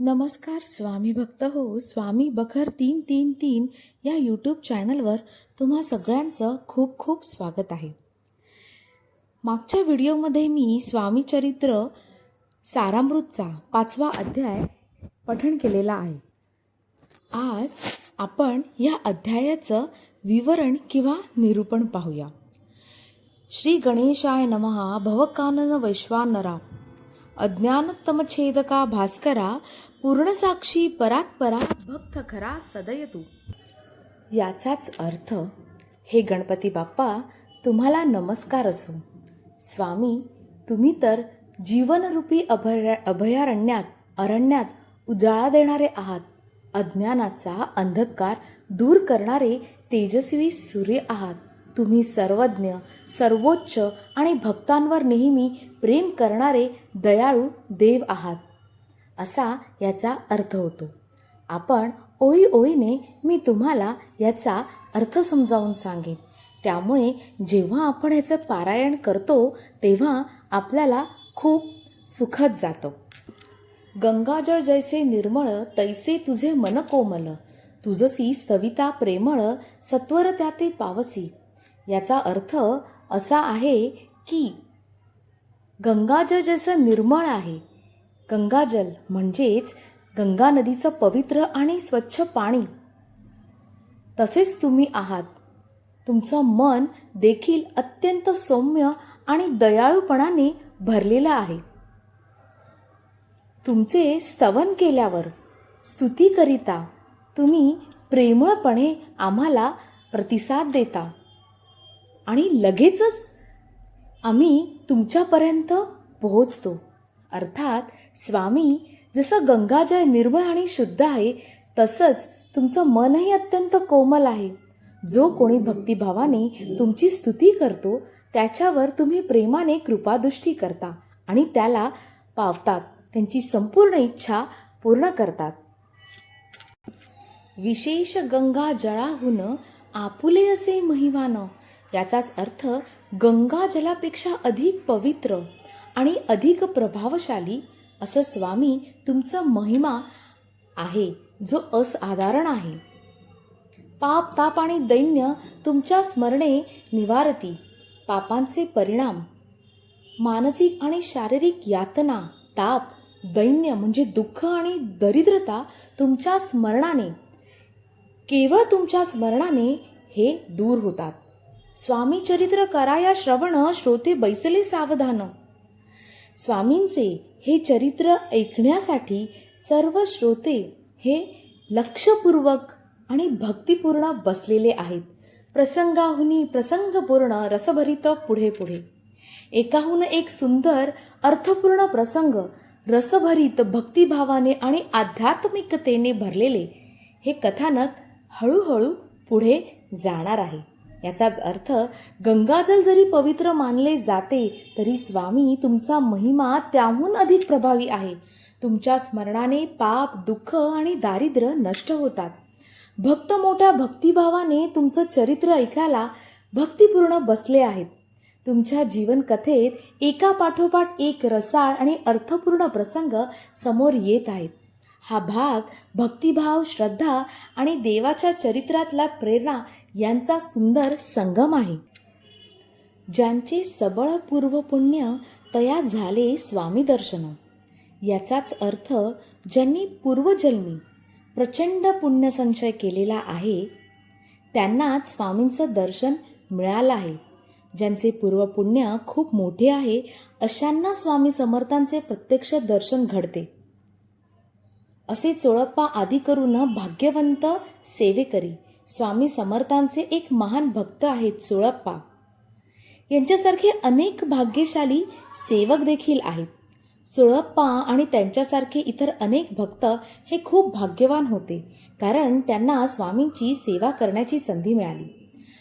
नमस्कार स्वामी भक्त हो. स्वामी बखर तीन तीन तीन या यूट्यूब चॅनलवर तुम्हा सगळ्यांचं खूप खूप स्वागत आहे. मागच्या व्हिडिओमध्ये मी स्वामी चरित्र सारामृतचा पाचवा अध्याय पठण केलेला आहे. आज आपण या अध्यायाचं विवरण किंवा निरूपण पाहूया. श्री गणेशाय नमः भवकानन वैश्वानरा. अज्ञानतमछेदका भास्करा पूर्णसाक्षी परात्परा भक्त खरा सदयतू। याचाच अर्थ हे गणपती बाप्पा तुम्हाला नमस्कार असो. स्वामी तुम्ही तर जीवनरूपी अभया अभयारण्यात अरण्यात उजाळा देणारे आहात. अज्ञानाचा अंधकार दूर करणारे तेजस्वी सूर्य आहात. तुम्ही सर्वज्ञ सर्वोच्च आणि भक्तांवर नेहमी प्रेम करणारे दयाळू देव आहात. असा याचा अर्थ होतो. आपण ओळी ओळीने मी तुम्हाला याचा अर्थ समजावून सांगेन. त्यामुळे जेव्हा आपण याचं पारायण करतो तेव्हा आपल्याला खूप सुखद जातं. गंगाजळ जैसे निर्मळ तैसे तुझे मन कोमल तुझसी स्तविता प्रेमळ सत्वर त्याते पावसी. याचा अर्थ असा आहे की गंगाजल जसं निर्मळ आहे गंगाजल म्हणजेच गंगा नदीचं पवित्र आणि स्वच्छ पाणी. तसेच तुम्ही आहात. तुमचं मन देखील अत्यंत सौम्य आणि दयाळूपणाने भरलेलं आहे. तुमचे स्तवन केल्यावर स्तुतीकरिता तुम्ही प्रेमळपणे आम्हाला प्रतिसाद देता. आणि लगेचच आम्ही तुमच्यापर्यंत पोहोचतो. अर्थात स्वामी जसं गंगाजळ निर्मळ आणि शुद्ध आहे तसंच तुमचं मनही अत्यंत कोमल आहे. जो कोणी भक्तिभावाने तुमची स्तुती करतो त्याच्यावर तुम्ही प्रेमाने कृपादृष्टी करता आणि त्याला पावतात. त्यांची संपूर्ण इच्छा पूर्ण करतात. विशेष गंगा जळाहून आपुले असे महिवानं याचाच अर्थ गंगा जलापेक्षा अधिक पवित्र आणि अधिक प्रभावशाली असं स्वामी तुमचं महिमा आहे जो असाधारण आहे. पाप ताप आणि दैन्य तुमच्या स्मरणे निवारती. पापांचे परिणाम. मानसिक आणि शारीरिक यातना ताप दैन्य म्हणजे दुःख आणि दरिद्रता तुमच्या स्मरणाने. केवळ तुमच्या स्मरणाने हे दूर होतात. स्वामी चरित्र कराया श्रवण श्रोते बैसले सावधान. स्वामींचे हे चरित्र ऐकण्यासाठी सर्व श्रोते हे लक्षपूर्वक आणि भक्तिपूर्ण बसलेले आहेत. प्रसंगाहुनी प्रसंगपूर्ण रसभरित पुढे पुढे. एकाहून एक सुंदर अर्थपूर्ण प्रसंग रसभरीत भक्तिभावाने आणि आध्यात्मिकतेने भरलेले हे कथानक हळूहळू पुढे जाणार आहे. याचाच अर्थ गंगाजल जरी पवित्र मानले जाते तरी स्वामी तुमचा महिमा त्याहून अधिक प्रभावी आहे. तुमच्या स्मरणाने पाप दुःख आणि दारिद्र्य नष्ट होतात. भक्त मोठ्या भक्तिभावाने तुमचं चरित्र ऐकायला भक्तिपूर्ण बसले आहेत. तुमच्या जीवनकथेत एका पाठोपाठ एक रसाळ आणि अर्थपूर्ण प्रसंग समोर येत आहेत. हा भाग भक्तिभाव श्रद्धा आणि देवाच्या चरित्रातला प्रेरणा यांचा सुंदर संगम आहे. ज्यांचे सबळ पूर्वपुण्य तया झाले स्वामी दर्शन. याचाच अर्थ ज्यांनी पूर्वजन्मी प्रचंड पुण्यसंचय केलेला आहे त्यांनाच स्वामींचं दर्शन मिळालं आहे. ज्यांचे पूर्वपुण्य खूप मोठे आहे अशांना स्वामी समर्थांचे प्रत्यक्ष दर्शन घडते. असे चोळप्पा आदी करून भाग्यवंत सेवेकरी स्वामी समर्थांचे एक महान भक्त आहेत सोळप्पा. यांच्यासारखे अनेक भाग्यशाली सेवक देखील आहेत. सोळप्पा आणि त्यांच्यासारखे इतर अनेक भक्त हे खूप भाग्यवान होते कारण त्यांना स्वामींची सेवा करण्याची संधी मिळाली.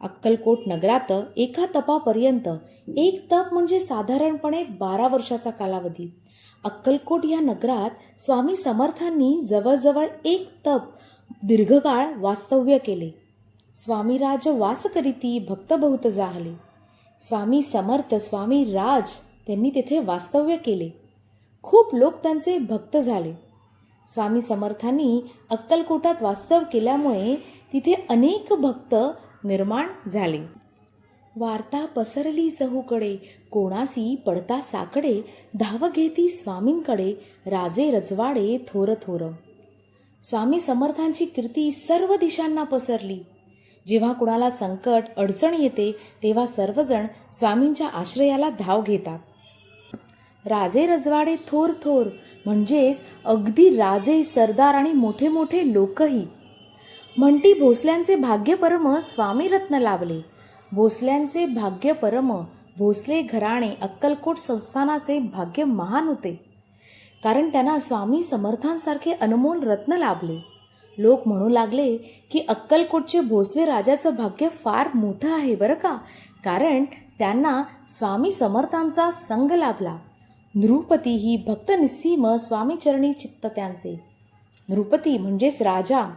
अक्कलकोट नगरात एका तपापर्यंत एक तप म्हणजे साधारणपणे बारा वर्षाचा कालावधी. अक्कलकोट या नगरात स्वामी समर्थांनी जवळजवळ एक तप दीर्घकाळ वास्तव्य केले. स्वामीराज वास करीती भक्त बहुत जाहले. स्वामी समर्थ स्वामी राज त्यांनी तेथे वास्तव्य केले. खूप लोक त्यांचे भक्त झाले. स्वामी समर्थांनी अक्कलकोटात वास्तव केल्यामुळे तिथे अनेक भक्त निर्माण झाले. वार्ता पसरली चहूकडे कोणासी पडता साकडे धाव घेती स्वामींकडे राजे रजवाडे थोर थोर स्वामी समर्थांची कीर्ती सर्व दिशांना पसरली. जेव्हा कुणाला संकट अडचण येते तेव्हा सर्वजण स्वामींच्या आश्रयाला धाव घेतात. राजे रजवाडे थोर थोर म्हणजेच अगदी राजे सरदार आणि मोठे मोठे लोकही. म्हणती भोसल्यांचे भाग्यपरम स्वामीरत्न स्वामी रत्न लाभले. भोसल्यांचे भाग्यपरम भोसले घराणे अक्कलकोट संस्थानाचे भाग्य महान होते. कारण त्यांना स्वामी समर्थांसारखे अनमोल रत्न लाभले. लोक म्हणू लागले की अक्कलकोटचे भोसले राजाचं भाग्य फार मोठं आहे बरं का? कारण त्यांना स्वामी समर्थांचा संग लाभला. नृपती ही भक्त निस्सीम स्वामीचरणी चित्त त्यांचे. नृपती म्हणजेच राजा.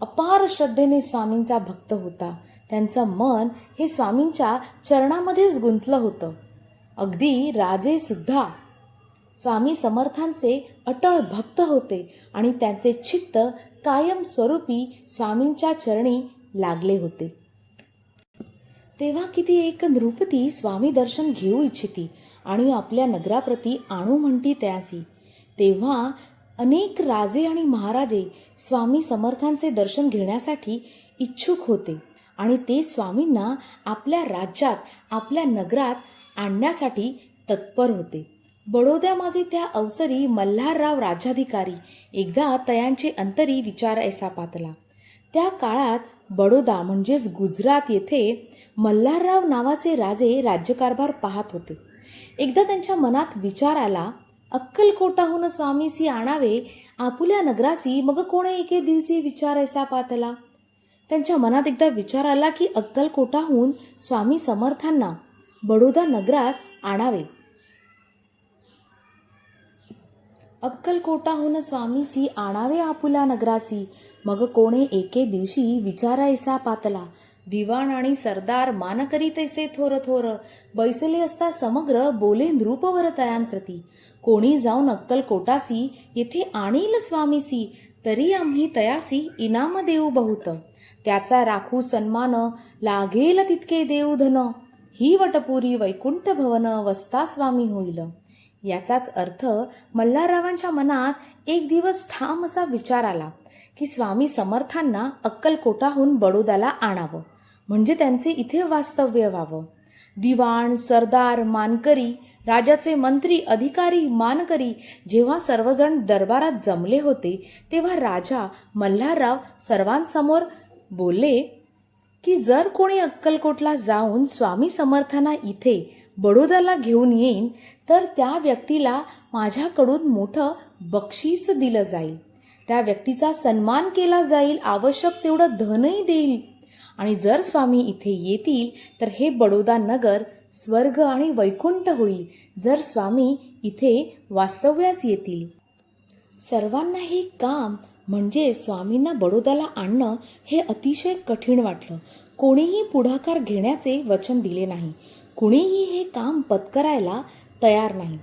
अपार श्रद्धेने स्वामींचा भक्त होता. त्यांचं मन हे स्वामींच्या चरणामध्येच गुंतलं होतं. अगदी राजेसुद्धा. स्वामी समर्थांचे अटळ भक्त होते आणि त्यांचे चित्त कायम स्वरूपी स्वामींच्या चरणी लागले होते. तेव्हा किती एक नृपती स्वामी दर्शन घेऊ इच्छिती आणि आपल्या नगराप्रती आणू म्हणती त्याची तेव्हा अनेक राजे आणि महाराजे स्वामी समर्थांचे दर्शन घेण्यासाठी इच्छुक होते आणि ते स्वामींना आपल्या राज्यात आपल्या नगरात आणण्यासाठी तत्पर होते. बडोद्यामाजे त्या अवसरी मल्हारराव राज्याधिकारी एकदा तयांचे अंतरी विचार ऐसा पातला. त्या काळात बडोदा म्हणजेच गुजरात येथे मल्हारराव नावाचे राजे राज्यकारभार पाहत होते. एकदा त्यांच्या मनात विचार आला अक्कलकोटाहून स्वामीसी आणावे आपुल्या नगरासी मग कोणे एके दिवशी विचार ऐसा पातला? त्यांच्या मनात एकदा विचार आला की अक्कलकोटाहून स्वामी समर्थांना बडोदा नगरात आणावे. अक्कलकोटाहून स्वामीसी आणावे आपुला नगरासी. मग कोणे एके दिवशी विचारायसा पातला. दिवाण आणि सरदार मान करी तैसे थोर थोर. बैसले असता समग्र बोले नृपवर तयांप्रती कोणी जाऊन अक्कलकोटासी येथे आणील स्वामीसी तरी आम्ही तयासी इनाम देऊ बहुत. त्याचा राखू सन्मान लागेल तितके देऊ धन ही वटपुरी वैकुंठ भवन वस्ता स्वामी होईल. याचाच अर्थ मल्हाररावांच्या मनात एक दिवस ठाम असा विचार आला की स्वामी समर्थांना अक्कलकोटाहून बडोद्याला आणावं. म्हणजे त्यांचे इथे वास्तव्य व्हावं. दिवाण सरदार मानकरी राजाचे मंत्री अधिकारी मानकरी जेव्हा सर्वजण दरबारात जमले होते तेव्हा राजा मल्हारराव सर्वांसमोर बोलले की जर कोणी अक्कलकोटला जाऊन स्वामी समर्थांना इथे बडोद्याला घेऊन येईन तर त्या व्यक्तीला माझ्याकडून मोठं बक्षीस दिलं जाईल. त्या व्यक्तीचा सन्मान केला जाईल आवश्यक तेवढं धनही देईल. आणि जर स्वामी इथे येतील तर हे बडोदा नगर स्वर्ग आणि वैकुंठ होईल जर स्वामी इथे वास्तव्यास येतील. सर्वांना हे काम म्हणजे स्वामींना बडोद्याला आणणं हे अतिशय कठीण वाटलं. कोणीही पुढाकार घेण्याचे वचन दिले नाही. कुणीही हे काम पत्करायला तयार नाही.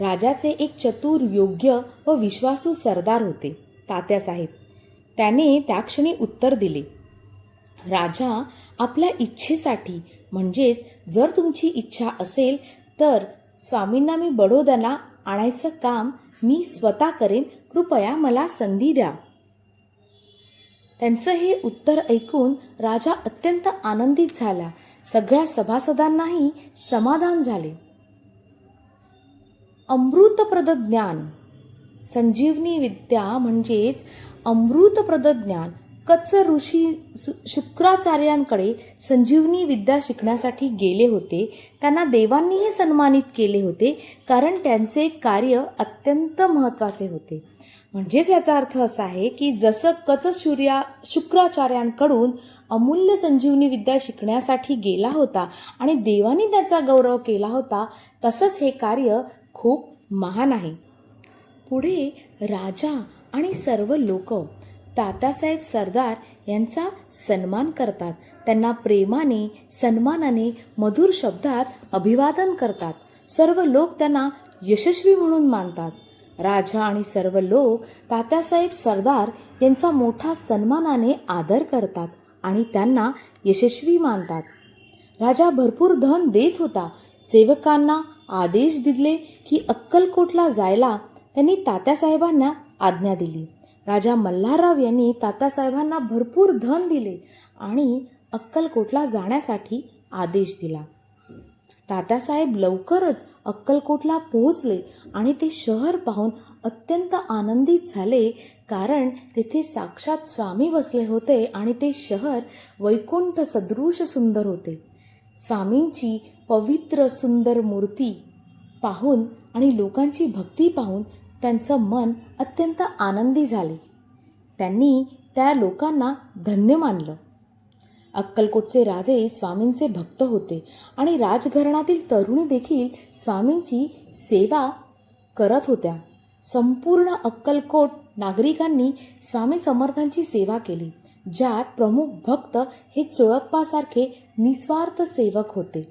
राजाचे एक चतुर योग्य व विश्वासू सरदार होते तात्यासाहेब. त्याने त्या क्षणी उत्तर दिले राजा आपल्या इच्छेसाठी म्हणजेच जर तुमची इच्छा असेल तर स्वामींना मी बडोद्याला आणायचं काम मी स्वतः करेन कृपया मला संधी द्या. त्यांचं हे उत्तर ऐकून राजा अत्यंत आनंदित झाला. सगळ्या सभासदांनाही समाधान झाले. अमृतप्रद ज्ञान संजीवनी विद्या म्हणजेच अमृतप्रद ज्ञान कच्च ऋषी सु- शुक्राचार्यांकडे संजीवनी विद्या शिकण्यासाठी गेले होते. त्यांना देवांनीही सन्मानित केले होते कारण त्यांचे कार्य अत्यंत महत्त्वाचे होते. म्हणजेच याचा अर्थ असा आहे की जसं कच सूर्या शुक्राचार्यांकडून अमूल्य संजीवनी विद्या शिकण्यासाठी गेला होता आणि देवानी त्याचा गौरव केला होता तसंच हे कार्य खूप महान आहे. पुढे राजा आणि सर्व लोक तातासाहेब सरदार यांचा सन्मान करतात. त्यांना प्रेमाने सन्मानाने मधुर शब्दात अभिवादन करतात. सर्व लोक त्यांना यशस्वी म्हणून मानतात. राजा आणि सर्व लोक तात्यासाहेब सरदार यांचा मोठा सन्मानाने आदर करतात आणि त्यांना यशस्वी मानतात. राजा भरपूर धन देत होता. सेवकांना आदेश दिले की अक्कलकोटला जायला त्यांनी तात्यासाहेबांना आज्ञा दिली. राजा मल्हारराव यांनी तात्यासाहेबांना भरपूर धन दिले आणि अक्कलकोटला जाण्यासाठी आदेश दिला. तात्यासाहेब लवकरच अक्कलकोटला पोहोचले आणि ते शहर पाहून अत्यंत आनंदित झाले कारण तेथे साक्षात स्वामी बसले होते आणि ते शहर वैकुंठ सदृश सुंदर होते. स्वामींची पवित्र सुंदर मूर्ती पाहून आणि लोकांची भक्ती पाहून त्यांचं मन अत्यंत आनंदी झाले. त्यांनी त्या लोकांना धन्य मानलं. अक्कलकोटचे राजे स्वामींचे भक्त होते आणि राजघराणातील तरुणी देखील स्वामींची सेवा करत होत्या. संपूर्ण अक्कलकोट नागरिकांनी स्वामी समर्थांची सेवा केली ज्यात प्रमुख भक्त हे चोळप्पासारखे निस्वार्थ सेवक होते.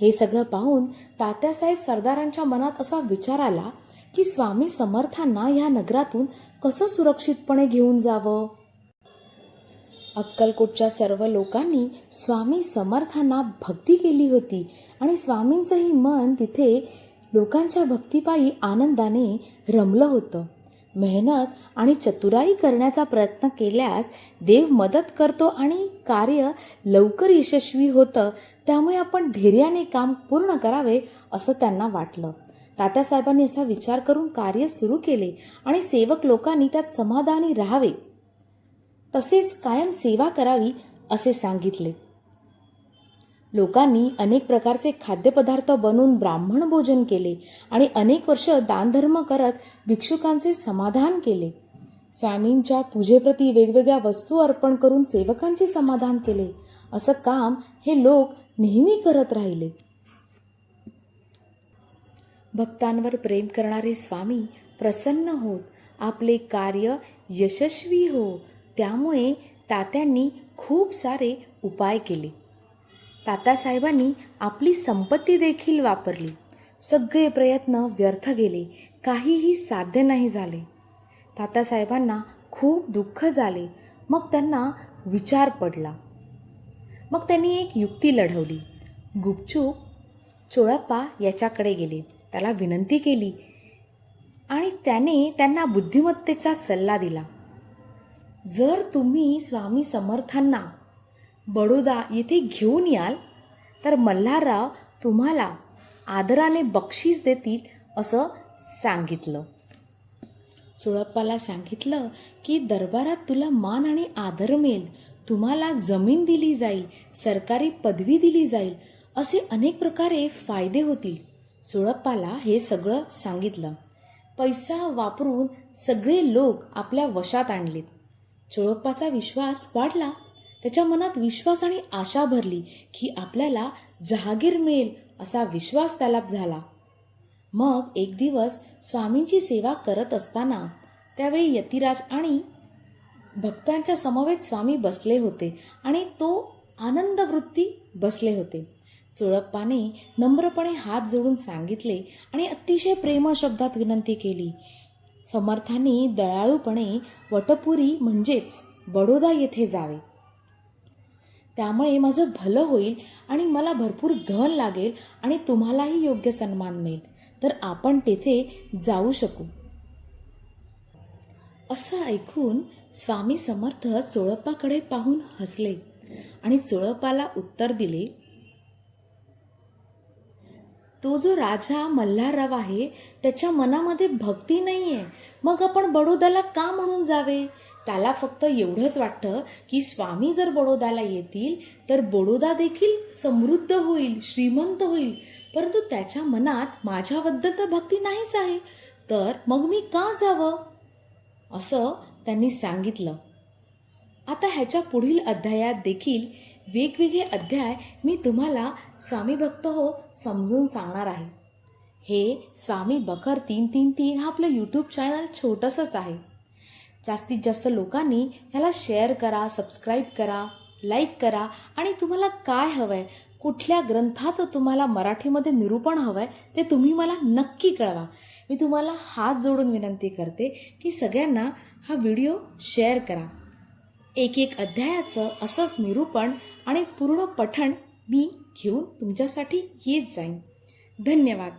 हे सगळं पाहून तात्यासाहेब सरदारांच्या मनात असा विचार आला की स्वामी समर्थांना या नगरातून कसं सुरक्षितपणे घेऊन जावं? अक्कलकोटच्या सर्व लोकांनी स्वामी समर्थांना भक्ती केली होती. आणि स्वामींचंही मन तिथे लोकांच्या भक्तीपायी आनंदाने रमलं होतं. मेहनत आणि चतुराई करण्याचा प्रयत्न केल्यास देव मदत करतो आणि कार्य लवकर यशस्वी होतं. त्यामुळे आपण धैर्याने काम पूर्ण करावे असं त्यांना वाटलं. तात्यासाहेबांनी असा विचार करून कार्य सुरू केले आणि सेवक लोकांनी त्यात समाधानी राहावे. तसेच कायम सेवा करावी असे सांगितले. लोकांनी अनेक प्रकारचे खाद्यपदार्थ बनवून ब्राह्मण भोजन केले आणि अनेक वर्ष दानधर्म करत भिक्षुकांचे समाधान केले. स्वामींच्या पूजेप्रती वेगवेगळ्या वस्तू अर्पण करून सेवकांचे समाधान केले. असं काम हे लोक नेहमी करत राहिले. भक्तांवर प्रेम करणारे स्वामी प्रसन्न होत. आपले कार्य यशस्वी हो. त्यामुळे तात्यांनी खूप सारे उपाय केले. तातासाहेबांनी आपली संपत्ती देखील वापरली. सगळे प्रयत्न व्यर्थ गेले. काहीही साध्य नाही झाले. तातासाहेबांना खूप दुःख झाले. मग त्यांना विचार पडला. मग त्यांनी एक युक्ती लढवली. गुपचूप चोळप्पा याच्याकडे गेले. त्याला विनंती केली आणि त्याने त्यांना बुद्धिमत्तेचा सल्ला दिला. जर तुम्ही स्वामी समर्थांना बडोदा येथे घेऊन याल तर मल्हारराव तुम्हाला आदराने बक्षीस देतील असं सांगितलं. चुळप्पाला सांगितलं की दरबारात तुला मान आणि आदर मिळेल. तुम्हाला जमीन दिली जाईल सरकारी पदवी दिली जाईल असे अनेक प्रकारे फायदे होतील. चुळप्पाला हे सगळं सांगितलं. पैसा वापरून सगळे लोक आपल्या वशात आणलेत. चोळप्पाचा विश्वास वाढला. त्याच्या मनात विश्वास आणि आशा भरली की आपल्याला जहागीर मिळेल असा विश्वास त्याला झाला. मग एक दिवस स्वामींची सेवा करत असताना त्यावेळी यतिराज आणि भक्तांच्या समवेत स्वामी बसले होते आणि तो आनंदवृत्ती बसले होते. चोळप्पाने नम्रपणे हात जोडून सांगितले आणि अतिशय प्रेमळ शब्दात विनंती केली समर्थांनी दयाळूपणे वटपुरी म्हणजेच बडोदा येथे जावे. त्यामुळे माझं भलं होईल आणि मला भरपूर धन लागेल आणि तुम्हालाही योग्य सन्मान मिळेल. तर आपण तेथे जाऊ शकू. असं ऐकून स्वामी समर्थ चोळप्पाकडे पाहून हसले आणि चोळप्पाला उत्तर दिले तो जो राजा मल्हारराव आहे त्याच्या मनामध्ये भक्ती नाही आहे मग आपण बडोद्याला का म्हणून जावे? त्याला फक्त एवढंच वाटतं की स्वामी जर बडोद्याला येतील तर बडोदा देखील समृद्ध होईल श्रीमंत होईल. परंतु त्याच्या मनात माझ्याबद्दल तर भक्ती नाहीच आहे. तर मग मी का जावं? असं त्यांनी सांगितलं. आता ह्याच्या पुढील अध्यायात देखील वेगवेगळे अध्याय मी तुम्हाला स्वामी भक्त हो समजून सांगणार आहे. हे स्वामी बखर तीन तीन तीन हा आपलं यूट्यूब चॅनल छोटंसंच आहे. जास्तीत जास्त लोकांनी ह्याला शेअर करा सबस्क्राईब करा लाईक करा आणि तुम्हाला काय हवं आहे कुठल्या ग्रंथाचं तुम्हाला मराठीमध्ये निरूपण हवं आहे ते तुम्ही मला नक्की कळवा. मी तुम्हाला हात जोडून विनंती करते की सगळ्यांना हा व्हिडिओ शेअर करा. एक एक अध्यायाचं असंच निरूपण आणि पूर्ण पठण मी घेऊन तुमच्यासाठी येत जाईन. धन्यवाद.